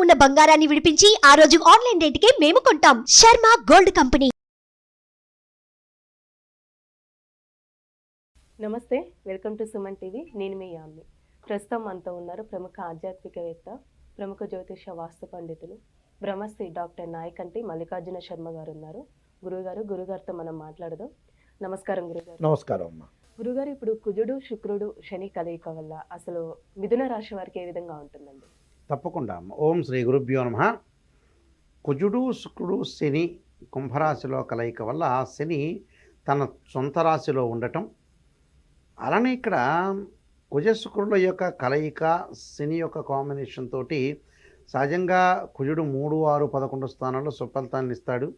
ఉన్న బంగారాన్ని విడిపించి ఆ రోజు ఆన్లైన్ రేటుకే మేము కొంటాం. Sharma gold company. నమస్తే వెల్కమ్ టు సుమన్ టీవీ. నేను మీ యామ్ని. ప్రస్తుతం మనతో ఉన్నారు ప్రముఖ ఆధ్యాత్మికవేత్త ప్రముఖ జ్యోతిష వాస్తు పండితులు బ్రహ్మశ్రీ డాక్టర్ నాయకంటి మల్లికార్జున శర్మ గారు ఉన్నారు గురుగారు గురుగారితో మనం మాట్లాడదాం. నమస్కారం గురుగారు. నమస్కారం అమ్మా. గురుగారు ఇప్పుడు కుజుడు శుక్రుడు శని కలయిక వల్ల అసలు మిథున రాశి వారికి ఏ విధంగా ఉంటుందండి? తప్పకుండా. అమ్మ ఓం శ్రీ గురుభ్యో నమ. కుజుడు శుక్రుడు శని కుంభరాశిలో కలయిక వల్ల శని తన సొంత రాశిలో ఉండటం. అలానే ఇక్కడ కుజ శుక్రుల యొక్క కలయిక శని యొక్క కాంబినేషన్ తోటి సహజంగా కుజుడు మూడు ఆరు పదకొండు స్థానాల్లో సుఫలితాన్ని ఇస్తాడు.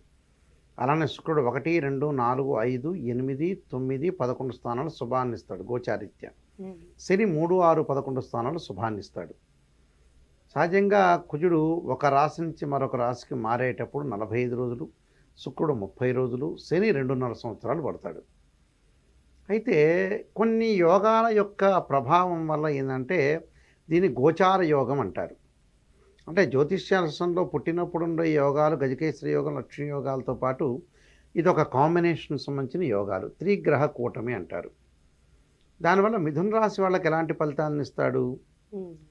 అలానే శుక్రుడు ఒకటి రెండు నాలుగు ఐదు ఎనిమిది తొమ్మిది పదకొండు స్థానాలు శుభాన్ని ఇస్తాడు గోచారిత్య. శని మూడు ఆరు పదకొండు స్థానాలు శుభాన్ని ఇస్తాడు. సహజంగా కుజుడు ఒక రాశి నుంచి మరొక రాశికి మారేటప్పుడు నలభై ఐదు రోజులు శుక్రుడు ముప్పై రోజులు శని రెండున్నర సంవత్సరాలు పడతాడు. అయితే కొన్ని యోగాల యొక్క ప్రభావం వల్ల ఏంటంటే దీన్ని గోచార యోగం అంటారు. అంటే జ్యోతిష్శాస్త్రంలో పుట్టినప్పుడు ఉండే యోగాలు గజకేశ్వరి యోగం లక్ష్మీ యోగాలతో పాటు ఇది ఒక కాంబినేషన్ సంబంధించిన యోగాలు త్రిగ్రహ కూటమి అంటారు. దానివల్ల మిథున రాశి వాళ్ళకి ఎలాంటి ఫలితాలను ఇస్తాడు?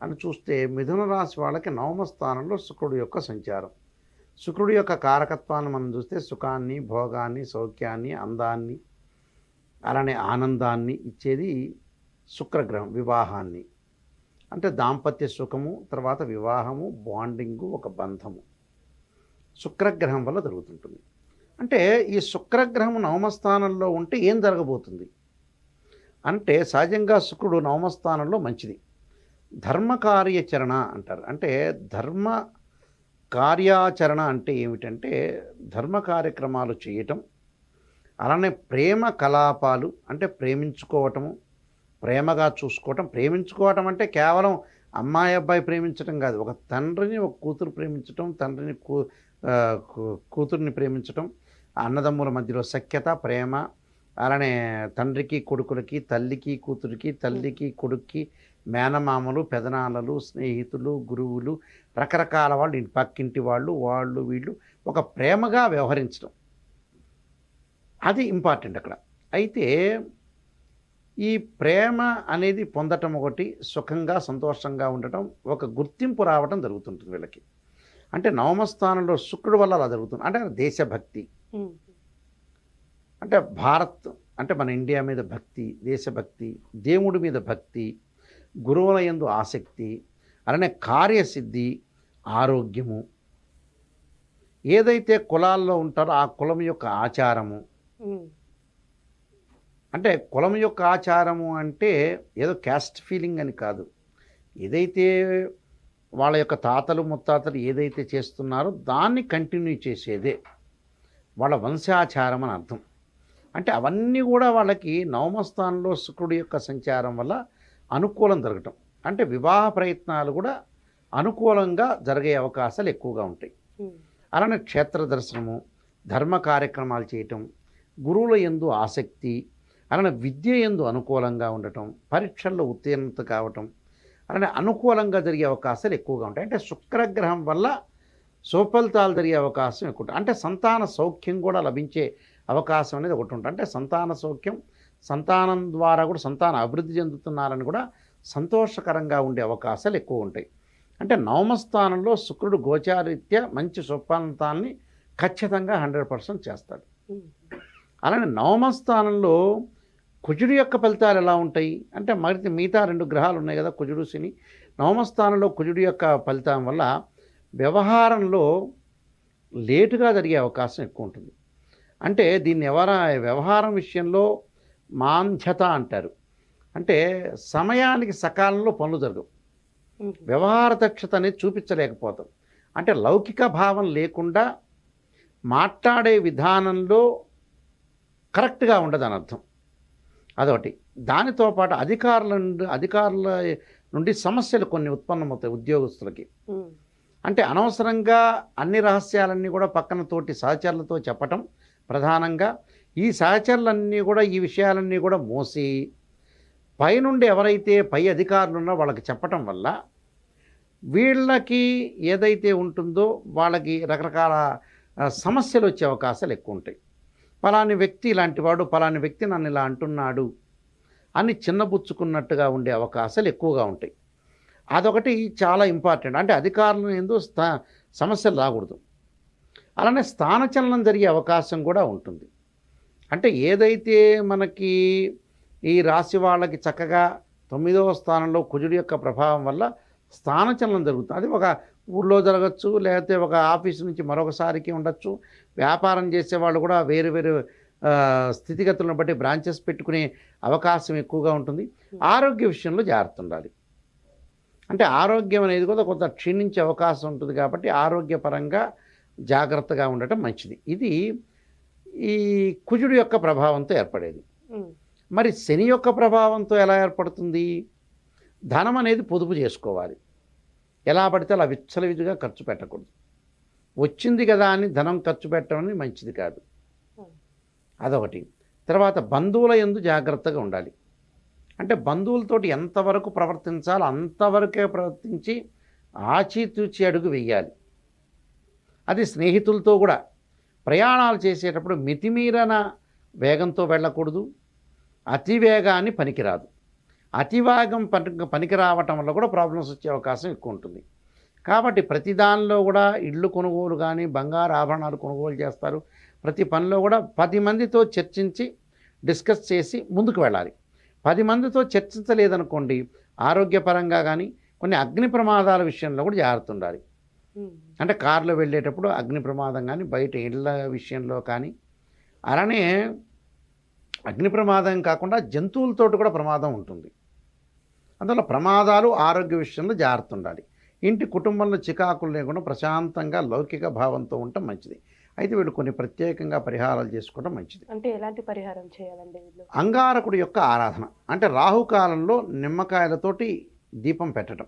అని చూస్తే మిథున రాశి వాళ్ళకి నవమ స్థానంలో శుక్రుడు యొక్క సంచారం. శుక్రుడి యొక్క కారకత్వాన్ని మనం చూస్తే సుఖాన్ని భోగాన్ని సౌఖ్యాన్ని అందాన్ని అలానే ఆనందాన్ని ఇచ్చేది శుక్రగ్రహం వివాహాన్ని. అంటే దాంపత్య సుఖము తర్వాత వివాహము బాండింగు ఒక బంధము. శుక్రగ్రహం వల్ల జరుగుతుంటుంది. అంటే ఈ శుక్రగ్రహం నవమస్థానంలో ఉంటే ఏం జరగబోతుంది? అంటే సహజంగా శుక్రుడు నవమస్థానంలో మంచిది. ధర్మ కార్యాచరణ అంటారు. అంటే ధర్మ కార్యాచరణ అంటే ఏమిటంటే ధర్మ కార్యక్రమాలు చేయటం అలానే ప్రేమ కలాపాలు అంటే ప్రేమించుకోవటము ప్రేమగా చూసుకోవటం. ప్రేమించుకోవటం అంటే కేవలం అమ్మాయి అబ్బాయి ప్రేమించటం కాదు. ఒక తండ్రిని ఒక కూతురు ప్రేమించటం తండ్రిని కూ కూ- కూతుర్ని ప్రేమించటం అన్నదమ్ముల మధ్యలో సఖ్యత ప్రేమ అలానే తండ్రికి కొడుకులకి తల్లికి కూతురికి తల్లికి కొడుక్కి మేనమామలు పెదనాన్నలు స్నేహితులు గురువులు రకరకాల వాళ్ళు ఇంటి పక్కింటి వాళ్ళు వాళ్ళు వీళ్ళు ఒక ప్రేమగా వ్యవహరించడం. అది ఇంపార్టెంట్ అక్కడ. అయితే ఈ ప్రేమ అనేది పొందటం ఒకటి సుఖంగా సంతోషంగా ఉండటం ఒక గుర్తింపు రావటం జరుగుతుంటుంది వీళ్ళకి. అంటే నవమస్థానంలో శుక్రుడు వల్ల అలా జరుగుతుంది. అంటే దేశభక్తి. అంటే భారత్ అంటే మన ఇండియా మీద భక్తి దేశభక్తి దేవుడి మీద భక్తి గురువుల యందు ఆసక్తి అలానే కార్యసిద్ధి ఆరోగ్యము. ఏదైతే కులాల్లో ఉంటారో ఆ కులం యొక్క ఆచారము. అంటే కులం యొక్క ఆచారము అంటే ఏదో క్యాస్ట్ ఫీలింగ్ అని కాదు. ఏదైతే వాళ్ళ యొక్క తాతలు ముత్తాతలు ఏదైతే చేస్తున్నారో దాన్ని కంటిన్యూ చేసేదే. వాళ్ళ వంశాచారం అని అర్థం. అంటే అవన్నీ కూడా వాళ్ళకి నవమస్థానంలో శుక్రుడి యొక్క సంచారం వల్ల అనుకూలం జరగటం. అంటే వివాహ ప్రయత్నాలు కూడా అనుకూలంగా జరిగే అవకాశాలు ఎక్కువగా ఉంటాయి. అలానే క్షేత్ర దర్శనము ధర్మ కార్యక్రమాలు చేయటం గురువుల ఎందు ఆసక్తి అలానే విద్య ఎందు అనుకూలంగా ఉండటం పరీక్షల్లో ఉత్తీర్ణత కావటం అలానే అనుకూలంగా జరిగే అవకాశాలు ఎక్కువగా ఉంటాయి. అంటే శుక్రగ్రహం వల్ల సుఫలితాలు జరిగే అవకాశం ఎక్కువ అంటే సంతాన సౌఖ్యం కూడా లభించే అవకాశం అనేది ఒకటి ఉంటుంది. అంటే సంతాన సౌఖ్యం సంతానం ద్వారా కూడా సంతాన అభివృద్ధి చెందుతున్నారని కూడా సంతోషకరంగా ఉండే అవకాశాలు ఎక్కువ ఉంటాయి. అంటే నవమస్థానంలో శుక్రుడు గోచారీత్యా మంచి సుఫలితాన్ని ఖచ్చితంగా హండ్రెడ్ పర్సెంట్ చేస్తాడు. అలానే నవమ స్థానంలో కుజుడు యొక్క ఫలితాలు ఎలా ఉంటాయి? అంటే మరి మిగతా రెండు గ్రహాలు ఉన్నాయి కదా కుజుడు శని. నవమ స్థానంలో కుజుడు యొక్క ఫలితం వల్ల వ్యవహారంలో లేటుగా జరిగే అవకాశం ఎక్కువ ఉంటుంది. అంటే దీన్ని ఎవర వ్యవహారం విషయంలో మాంధ్యత అంటారు. అంటే సమయానికి సకాలంలో పనులు జరగవు. వ్యవహార దక్షత అనేది చూపించలేకపోతాం. అంటే లౌకిక భావం లేకుండా మాట్లాడే విధానంలో కరెక్ట్గా ఉండదు అని అర్థం. అదొకటి. దానితో పాటు అధికారుల నుండి అధికారుల నుండి సమస్యలు కొన్ని ఉత్పన్నమవుతాయి ఉద్యోగస్తులకి. అంటే అనవసరంగా అన్ని రహస్యాలన్నీ కూడా పక్కన తోటి సహచరులతో చెప్పటం ప్రధానంగా. ఈ సహచరులన్నీ కూడా ఈ విషయాలన్నీ కూడా మోసి పైనుండి ఎవరైతే పై అధికారులు ఉన్నా వాళ్ళకి చెప్పటం వల్ల వీళ్ళకి ఏదైతే ఉంటుందో వాళ్ళకి రకరకాల సమస్యలు వచ్చే అవకాశాలు ఎక్కువ ఉంటాయి పలాని వ్యక్తి ఇలాంటి వాడు పలాని వ్యక్తి నన్ను ఇలా అంటున్నాడు అని చిన్నబుచ్చుకున్నట్టుగా ఉండే అవకాశాలు ఎక్కువగా ఉంటాయి. అదొకటి చాలా ఇంపార్టెంట్. అంటే అధికారులను ఎందు స్థా సమస్యలు రాకూడదు. అలానే స్థానచలనం జరిగే అవకాశం కూడా ఉంటుంది. అంటే ఏదైతే మనకి ఈ రాశి వాళ్ళకి చక్కగా తొమ్మిదవ స్థానంలో కుజుడి యొక్క ప్రభావం వల్ల స్థానచలనం జరుగుతుంది. అది ఒక ఊళ్ళో జరగచ్చు లేకపోతే ఒక ఆఫీస్ నుంచి మరొకసారికి ఉండొచ్చు. వ్యాపారం చేసే వాళ్ళు కూడా వేరు వేరు స్థితిగతులను బట్టి బ్రాంచెస్ పెట్టుకునే అవకాశం ఎక్కువగా ఉంటుంది. ఆరోగ్య విషయంలో జాగ్రత్త ఉండాలి. అంటే ఆరోగ్యం అనేది కూడా కొంత క్షీణించే అవకాశం ఉంటుంది కాబట్టి ఆరోగ్యపరంగా జాగ్రత్తగా ఉండటం మంచిది. ఇది ఈ కుజుడు యొక్క ప్రభావంతో ఏర్పడేది. మరి శని యొక్క ప్రభావంతో ఎలా ఏర్పడుతుంది? ధనం అనేది పొదుపు చేసుకోవాలి. ఎలా పడితే అలా విచ్చలవిడిగా ఖర్చు పెట్టకూడదు. వచ్చింది కదా అని ధనం ఖర్చు పెట్టడం మంచిది కాదు. అదొకటి. తర్వాత బంధువుల ఎందు జాగ్రత్తగా ఉండాలి. అంటే బంధువులతోటి ఎంతవరకు ప్రవర్తించాలో అంతవరకే ప్రవర్తించి ఆచితూచి అడుగు వెయ్యాలి అది స్నేహితులతో కూడా ప్రయాణాలు చేసేటప్పుడు మితిమీరన వేగంతో వెళ్ళకూడదు. అతివేగాన్ని పనికిరాదు. అతివేగం పని పనికి రావటం వల్ల కూడా ప్రాబ్లమ్స్ వచ్చే అవకాశం ఎక్కువ ఉంటుంది. కాబట్టి ప్రతి దానిలో కూడా ఇళ్ళు కొనుగోలు కానీ బంగారు ఆభరణాలు కొనుగోలు చేస్తారు. ప్రతి పనిలో కూడా పది మందితో చర్చించి డిస్కస్ చేసి ముందుకు వెళ్ళాలి. పది మందితో చర్చించలేదనుకోండి ఆరోగ్యపరంగా కానీ కొన్ని అగ్ని ప్రమాదాల విషయంలో కూడా జాగ్రత్త ఉండాలి. అంటే కారులో వెళ్ళేటప్పుడు అగ్ని ప్రమాదం కానీ బయట ఇళ్ళ విషయంలో కానీ. అలానే అగ్ని ప్రమాదం కాకుండా జంతువులతోటి కూడా ప్రమాదం ఉంటుంది. అందువల్ల ప్రమాదాలు ఆరోగ్య విషయంలో జాగ్రత్త ఉండాలి. ఇంటి కుటుంబంలో చికాకులు లేకుండా ప్రశాంతంగా లౌకిక భావంతో ఉండటం మంచిది. అయితే వీళ్ళు కొన్ని ప్రత్యేకంగా పరిహారాలు చేసుకోవడం మంచిది. అంటే ఎలాంటి పరిహారం చేయాలండి వీళ్ళు? అంగారకుడి యొక్క ఆరాధన. అంటే రాహుకాలంలో నిమ్మకాయలతోటి దీపం పెట్టడం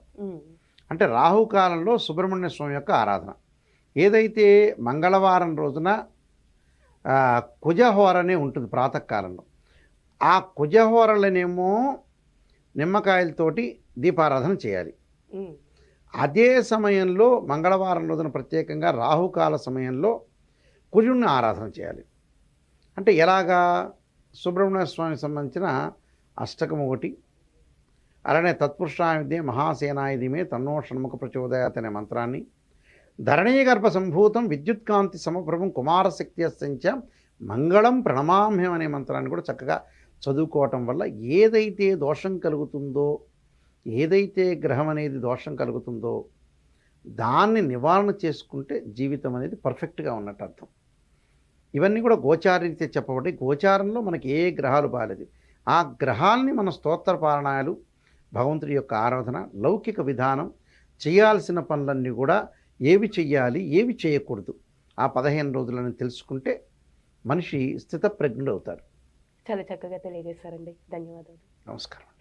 అంటే రాహుకాలంలో సుబ్రహ్మణ్య స్వామి యొక్క ఆరాధన. ఏదైతే మంగళవారం రోజున కుజహోరనే ఉంటుంది ప్రాతకాలంలో. ఆ కుజహోరలనేమో నిమ్మకాయలతోటి దీపారాధన చేయాలి. అదే సమయంలో మంగళవారం రోజున ప్రత్యేకంగా రాహుకాల సమయంలో కుజుడిని ఆరాధన చేయాలి. అంటే ఎలాగా? సుబ్రహ్మణ్య స్వామికి సంబంధించిన అష్టకం ఒకటి అలానే తత్పురుషాయుధే మహాసేనాయుధిమే తన్నో షణ్ముఖ ప్రచోదయాత్ అనే మంత్రాన్ని. ధరణీగర్భ సంభూతం విద్యుత్కాంతి సమప్రభం కుమారశక్తి అస్తంచ మంగళం ప్రణమామ్యం అనే మంత్రాన్ని కూడా చక్కగా చదువుకోవటం వల్ల ఏదైతే దోషం కలుగుతుందో ఏదైతే గ్రహం అనేది దోషం కలుగుతుందో దాన్ని నివారణ చేసుకుంటే జీవితం అనేది పర్ఫెక్ట్గా ఉన్నట్టు అర్థం. ఇవన్నీ కూడా గోచారీత్యా చెప్పబడి గోచారంలో మనకి ఏ గ్రహాలు బాగాలేదు ఆ గ్రహాల్ని మన స్తోత్ర పారాయణాలు భగవంతుడి యొక్క ఆరాధన లౌకిక విధానం చేయాల్సిన పనులన్నీ కూడా ఏవి చెయ్యాలి ఏవి చేయకూడదు ఆ పదిహేను రోజులను తెలుసుకుంటే మనిషి స్థితప్రజ్ఞుడు అవుతారు చాలా చక్కగా తెలియజేశారండి. ధన్యవాదాలు. నమస్కారం.